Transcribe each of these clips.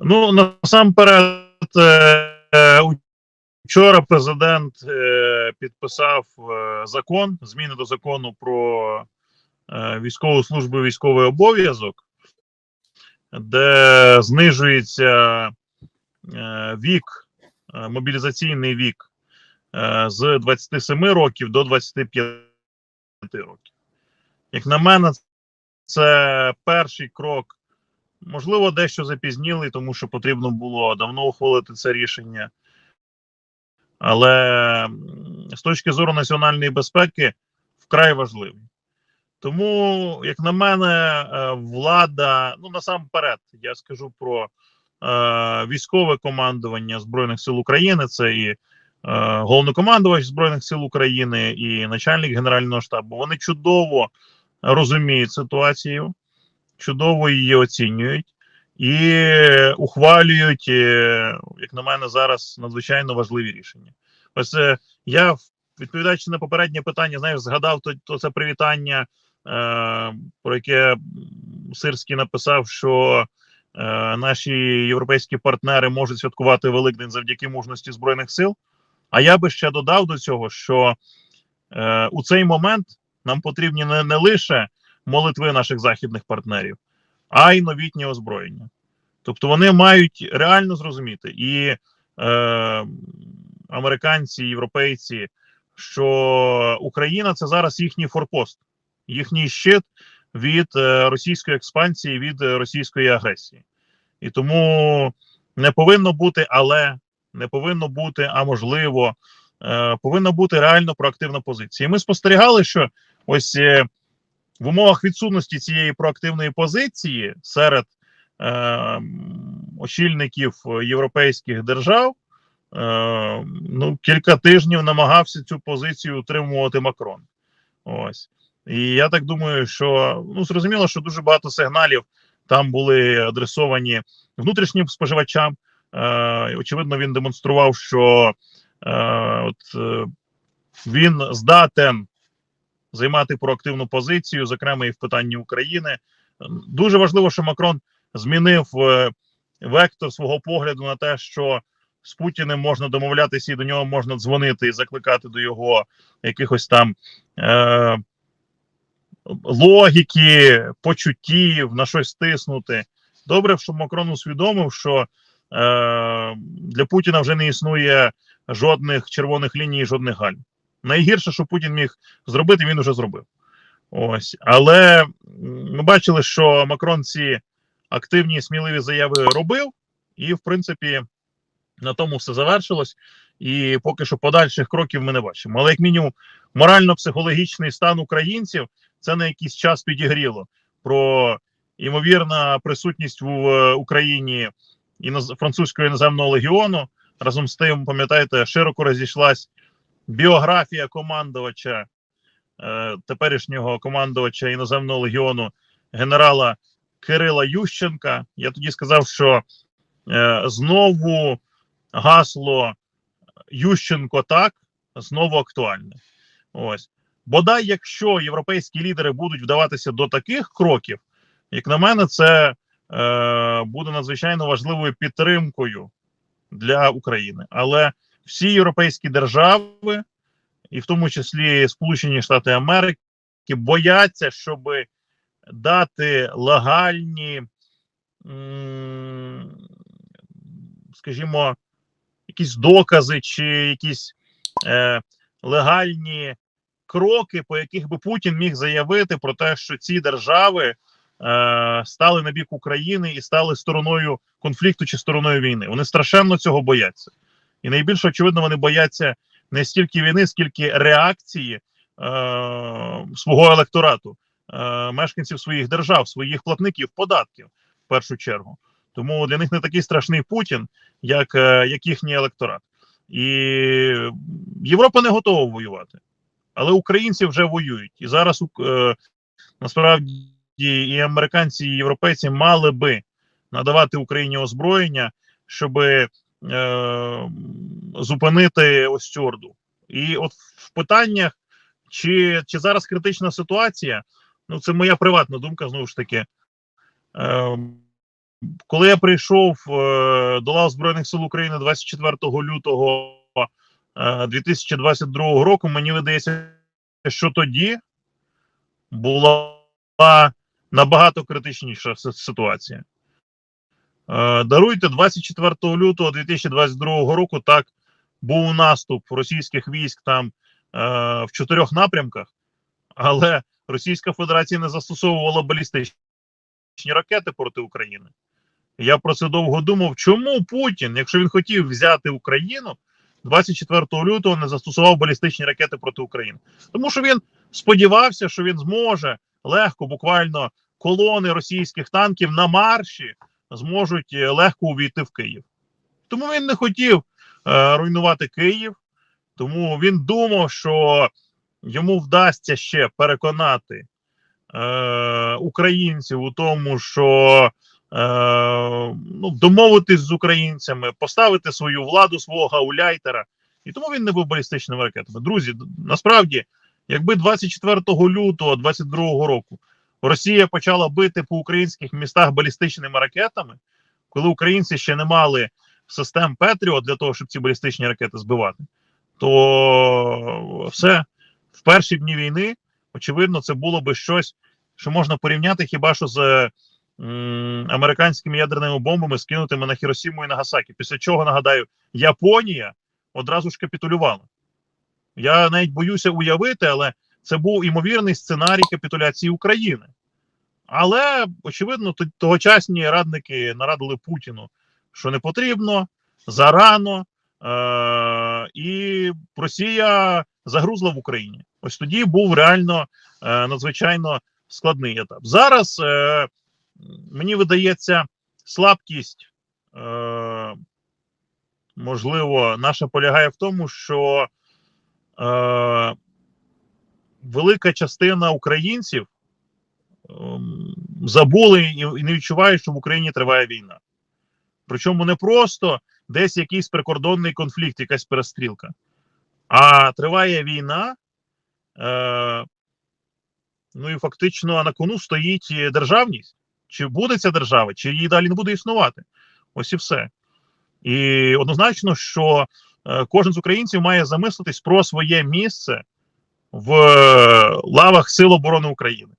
Ну, насамперед, е, е, вчора президент е, підписав е, закон, зміни до закону про е, військову службу і військовий обов'язок, де знижується е, вік, е, мобілізаційний вік е, з 27 років до 25 років. Як на мене, це перший крок Можливо, дещо запізнілий, тому що потрібно було давно ухвалити це рішення. Але з точки зору національної безпеки вкрай важливий. Тому, як на мене, е, влада, ну насамперед, я скажу про е, військове командування Збройних сил України, це і е, головнокомандувач Збройних сил України, і начальник Генерального штабу. Вони чудово розуміють ситуацію чудово її оцінюють і ухвалюють, е, як на мене, зараз надзвичайно важливі рішення. Ось е, я, відповідаючи на попереднє питання, знаєш, згадав то, то це привітання, е, про яке Сирський написав, що е, наші європейські партнери можуть святкувати Великдень завдяки мужності Збройних сил. А я би ще додав до цього, що е, у цей момент нам потрібні не, не лише молитви наших західних партнерів, а й новітнє озброєння. Тобто вони мають реально зрозуміти і е, американці, європейці, що Україна це зараз їхній форпост, їхній щит від е, російської експансії, від е, російської агресії. І тому не повинно бути, але не повинно бути, а можливо, е, повинна бути реально проактивна позиція. І ми спостерігали, що ось. Е, в умовах відсутності цієї проактивної позиції серед е, очільників європейських держав е, ну, кілька тижнів намагався цю позицію утримувати Макрон. Ось. І я так думаю, що ну зрозуміло, що дуже багато сигналів там були адресовані внутрішнім споживачам. Е, Очевидно, він демонстрував, що е, от, е, він здатен займати проактивну позицію, зокрема і в питанні України. Дуже важливо, що Макрон змінив е, вектор свого погляду на те, що з Путіним можна домовлятися і до нього можна дзвонити і закликати до його якихось там е, логіки, почуттів, на щось тиснути. Добре, що Макрон усвідомив, що е, для Путіна вже не існує жодних червоних ліній, жодних гальм. Найгірше, що Путін міг зробити, він уже зробив. Ось, але ми бачили, що Макрон ці активні сміливі заяви робив, і в принципі на тому все завершилось. І поки що подальших кроків ми не бачимо. Але як мінімум, морально-психологічний стан українців це на якийсь час підігріло про ймовірна присутність в Україні іноз... французького іноземного легіону. Разом з тим, пам'ятаєте, широко розійшлась біографія командувача е, теперішнього командувача іноземного легіону генерала Кирила Ющенка. Я тоді сказав, що е, знову гасло Ющенко так знову актуальне. Ось бодай, якщо європейські лідери будуть вдаватися до таких кроків, як на мене, це е, буде надзвичайно важливою підтримкою для України. Але всі європейські держави, і в тому числі Сполучені Штати Америки, бояться, щоб дати легальні, скажімо, якісь докази чи якісь е, легальні кроки, по яких би Путін міг заявити про те, що ці держави е, стали на бік України і стали стороною конфлікту чи стороною війни. Вони страшенно цього бояться. І найбільш очевидно, вони бояться не стільки війни, скільки реакції е, свого електорату, е, мешканців своїх держав, своїх платників податків в першу чергу. Тому для них не такий страшний Путін, як, е, як їхній електорат. І Європа не готова воювати, але українці вже воюють. І зараз е, насправді і американці, і європейці мали би надавати Україні озброєння, щоби е, зупинити ось цю орду. І от в питаннях, чи чи зараз критична ситуація, ну це моя приватна думка, знову ж таки. Е, коли я прийшов е, до лав Збройних сил України 24 лютого е, 2022 року, мені видається, що тоді була набагато критичніша ситуація. Е, Даруйте 24 лютого 2022 року. Так був наступ російських військ там е, в чотирьох напрямках, але Російська Федерація не застосовувала балістичні ракети проти України. Я про це довго думав. Чому Путін, якщо він хотів взяти Україну, 24 лютого не застосував балістичні ракети проти України? Тому що він сподівався, що він зможе легко, буквально колони російських танків на марші зможуть е, легко увійти в Київ. Тому він не хотів е, руйнувати Київ, тому він думав, що йому вдасться ще переконати е, українців у тому, що е, ну, домовитись з українцями, поставити свою владу, свого гауляйтера. І тому він не був балістичними ракетами. Друзі, насправді, якби 24 лютого 22 року Росія почала бити по українських містах балістичними ракетами, коли українці ще не мали систем Петріот для того, щоб ці балістичні ракети збивати, то все в перші дні війни, очевидно, це було би щось, що можна порівняти хіба що з американськими ядерними бомбами, скинутими на Хіросіму і Нагасакі. Після чого нагадаю, Японія одразу ж капітулювала. Я навіть боюся уявити, але це був імовірний сценарій капітуляції України. Але, очевидно, тогочасні радники нарадили Путіну, що не потрібно, зарано, е- і Росія загрузла в Україні. Ось тоді був реально е- надзвичайно складний етап. Зараз е- мені видається слабкість, е- можливо, наша полягає в тому, що е- велика частина українців ем, забули і, не відчувають, що в Україні триває війна. Причому не просто десь якийсь прикордонний конфлікт, якась перестрілка, а триває війна. Е, ну і фактично на кону стоїть державність. Чи буде ця держава, чи її далі не буде існувати. Ось і все. І однозначно, що е, кожен з українців має замислитись про своє місце в е, лавах Сил оборони України.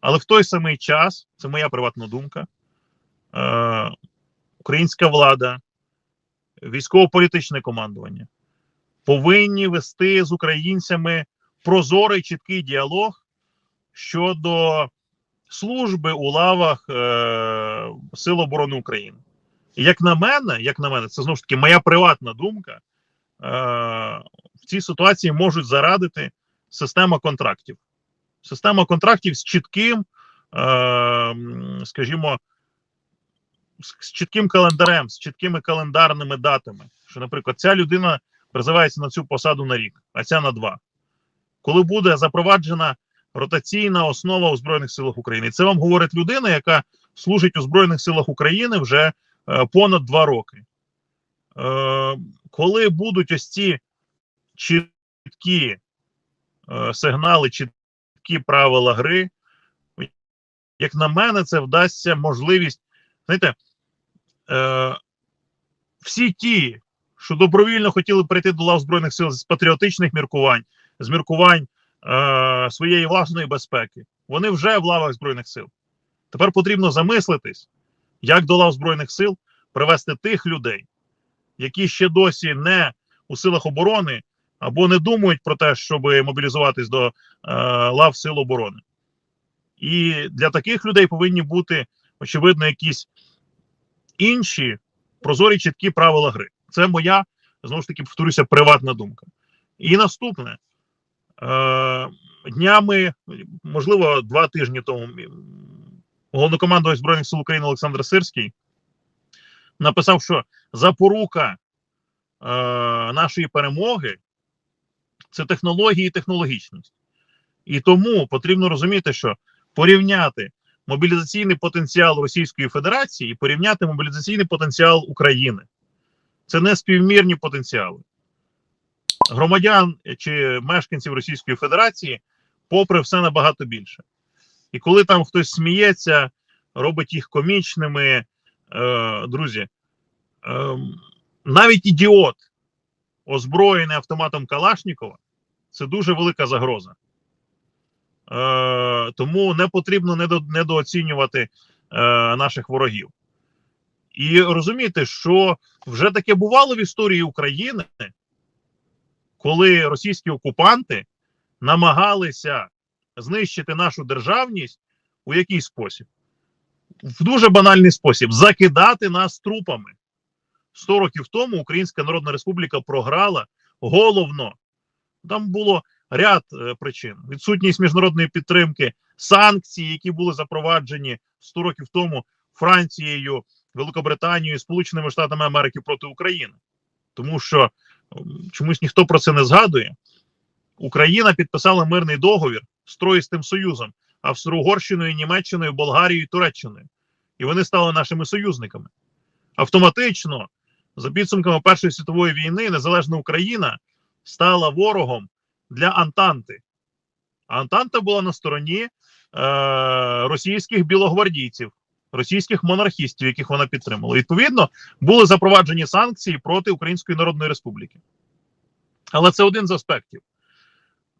Але в той самий час, це моя приватна думка, е, українська влада, військово-політичне командування повинні вести з українцями прозорий чіткий діалог щодо служби у лавах е, Сил оборони України. І як на мене, як на мене, це знову ж таки моя приватна думка. Е, в цій ситуації можуть зарадити система контрактів. Система контрактів з чітким, е, скажімо, з, чітким календарем, з чіткими календарними датами. Що, наприклад, ця людина призивається на цю посаду на рік, а ця на два. Коли буде запроваджена ротаційна основа у Збройних силах України, це вам говорить людина, яка служить у Збройних силах України вже е, понад два роки. Е, коли будуть ось ці чіткі сигнали, чіткі правила гри, як на мене, це вдасться можливість. Знаєте, е, всі ті, що добровільно хотіли прийти до лав Збройних сил з патріотичних міркувань, з міркувань е, своєї власної безпеки, вони вже в лавах Збройних сил. Тепер потрібно замислитись, як до лав Збройних сил привести тих людей, які ще досі не у силах оборони або не думають про те, щоб мобілізуватись до е, лав сил оборони. І для таких людей повинні бути, очевидно, якісь інші прозорі чіткі правила гри. Це моя, знову ж таки, повторюся, приватна думка. І наступне. Е, днями, можливо, два тижні тому, головнокомандувач Збройних сил України Олександр Сирський написав, що запорука е, нашої перемоги це технології і технологічність. І тому потрібно розуміти, що порівняти мобілізаційний потенціал Російської Федерації і порівняти мобілізаційний потенціал України. Це не співмірні потенціали. Громадян чи мешканців Російської Федерації, попри все набагато більше. І коли там хтось сміється, робить їх комічними, е, друзі, е, навіть ідіот, озброєний автоматом Калашнікова, це дуже велика загроза. Е, тому не потрібно недо, недооцінювати е, наших ворогів. І розумієте, що вже таке бувало в історії України, коли російські окупанти намагалися знищити нашу державність у який спосіб? В дуже банальний спосіб закидати нас трупами. 100 років тому Українська Народна Республіка програла головно. Там було ряд е, причин: відсутність міжнародної підтримки, санкції, які були запроваджені 100 років тому Францією, Великобританією, Сполученими Штатами Америки проти України. Тому що чомусь ніхто про це не згадує. Україна підписала мирний договір з Троїстим Союзом, Австро-Угорщиною, Німеччиною, Болгарією Туреччиною. І вони стали нашими союзниками. Автоматично, за підсумками Першої світової війни, незалежна Україна стала ворогом для Антанти. Антанта була на стороні е, російських білогвардійців, російських монархістів, яких вона підтримала. Відповідно, були запроваджені санкції проти Української Народної Республіки. Але це один з аспектів.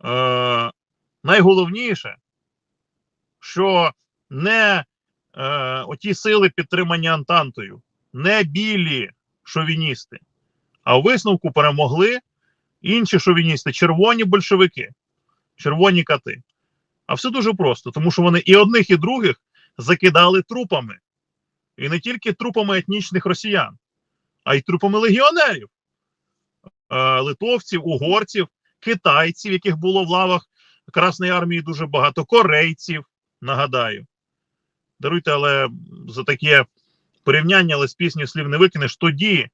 Е, найголовніше, що не е, оті сили підтримання Антантою, не білі шовіністи, а у висновку перемогли інші шовіністи, червоні большевики, червоні кати. А все дуже просто, тому що вони і одних, і других закидали трупами. І не тільки трупами етнічних росіян, а й трупами легіонерів, е, литовців, угорців, китайців, яких було в лавах Красної армії дуже багато, корейців, нагадаю. Даруйте, але за таке порівняння, але з пісні слів не викинеш. Тоді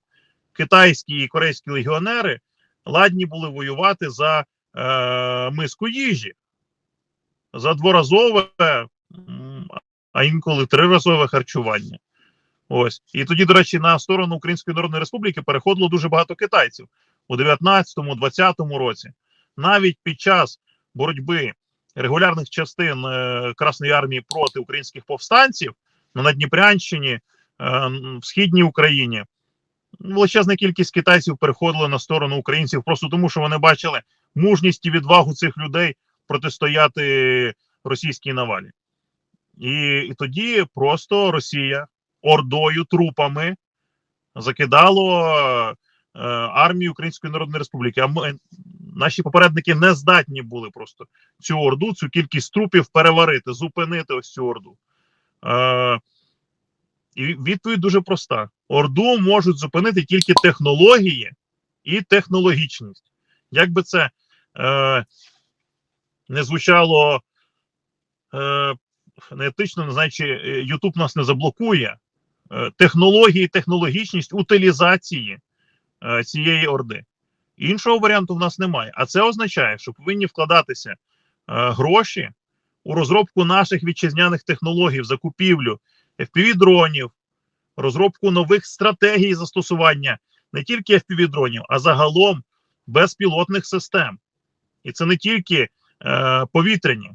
китайські і корейські легіонери ладні були воювати за е, миску їжі, за дворазове, а інколи триразове харчування. Ось. І тоді, до речі, на сторону Української Народної Республіки переходило дуже багато китайців у 19-20 році. Навіть під час боротьби регулярних частин е, Красної армії проти українських повстанців на Надніпрянщині, е, в східній Україні, величезна кількість китайців переходила на сторону українців просто тому, що вони бачили мужність і відвагу цих людей протистояти російській навалі. І, і тоді просто Росія ордою, трупами закидало е, армію Української Народної Республіки. А ми, наші попередники не здатні були просто цю орду, цю кількість трупів переварити, зупинити ось цю орду. Е, і відповідь дуже проста: орду можуть зупинити тільки технології і технологічність. Як би це е, не звучало е, неетично, не знаю, чи Ютуб нас не заблокує. Е, технології, технологічність утилізації е, цієї орди. Іншого варіанту в нас немає. А це означає, що повинні вкладатися е, гроші у розробку наших вітчизняних технологій, в закупівлю FPV-дронів, розробку нових стратегій застосування не тільки FPV-дронів, а загалом безпілотних систем. І це не тільки е, повітряні,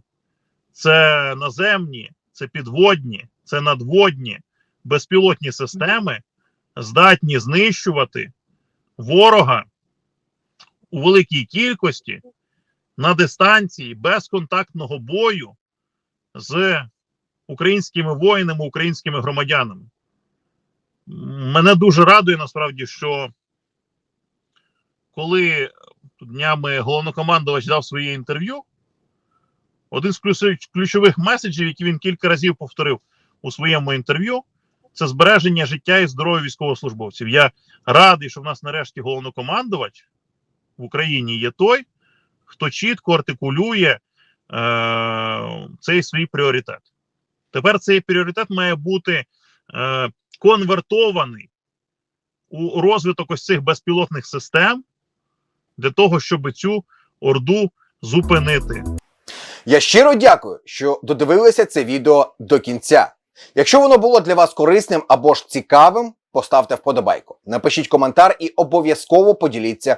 це наземні, це підводні, це надводні безпілотні системи, здатні знищувати ворога у великій кількості на дистанції безконтактного бою з українськими воїнами, українськими громадянами. Мене дуже радує насправді, що коли днями головнокомандувач дав своє інтерв'ю, один з ключових меседжів, які він кілька разів повторив у своєму інтерв'ю, це збереження життя і здоров'я військовослужбовців. Я радий, що в нас нарешті головнокомандувач в Україні є той, хто чітко артикулює е, цей свій пріоритет. Тепер цей пріоритет має бути е, конвертований у розвиток ось цих безпілотних систем для того, щоб цю орду зупинити. Я щиро дякую, що додивилися це відео до кінця. Якщо воно було для вас корисним або ж цікавим, поставте вподобайку, напишіть коментар і обов'язково поділіться